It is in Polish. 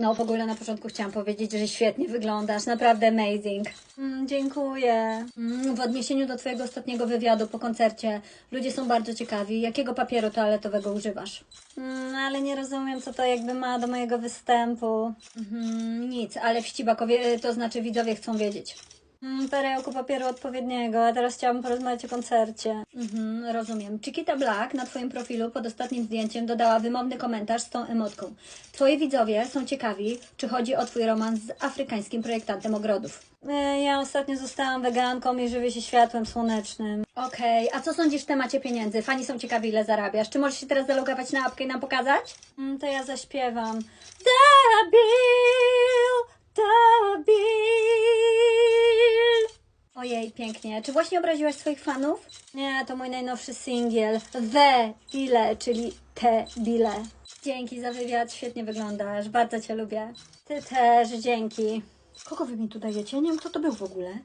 No w ogóle na początku chciałam powiedzieć, że świetnie wyglądasz, naprawdę amazing. Mm, dziękuję. Mm, w odniesieniu do Twojego ostatniego wywiadu po koncercie, ludzie są bardzo ciekawi, jakiego papieru toaletowego używasz. Mm, ale nie rozumiem, co to jakby ma do mojego występu. Mhm, nic, ale wścibakowie, to znaczy widzowie chcą wiedzieć. Mm, perełku papieru odpowiedniego, a teraz chciałabym porozmawiać o koncercie. Mhm, rozumiem. Chiquita Black na Twoim profilu pod ostatnim zdjęciem dodała wymowny komentarz z tą emotką. Twoi widzowie są ciekawi, czy chodzi o Twój romans z afrykańskim projektantem ogrodów. E, Ja ostatnio zostałam weganką i żywię się światłem słonecznym. Okej, a co sądzisz w temacie pieniędzy? Fani są ciekawi, ile zarabiasz. Czy możesz się teraz zalogować na apkę i nam pokazać? Mm, to ja zaśpiewam. The Pięknie. Czy właśnie obraziłaś swoich fanów? Nie, to mój najnowszy singiel. The Bile, czyli te bile. Dzięki za wywiad, świetnie wyglądasz. Bardzo Cię lubię. Ty też, dzięki. Kogo Wy mi tu dajecie? Nie wiem, kto to był w ogóle.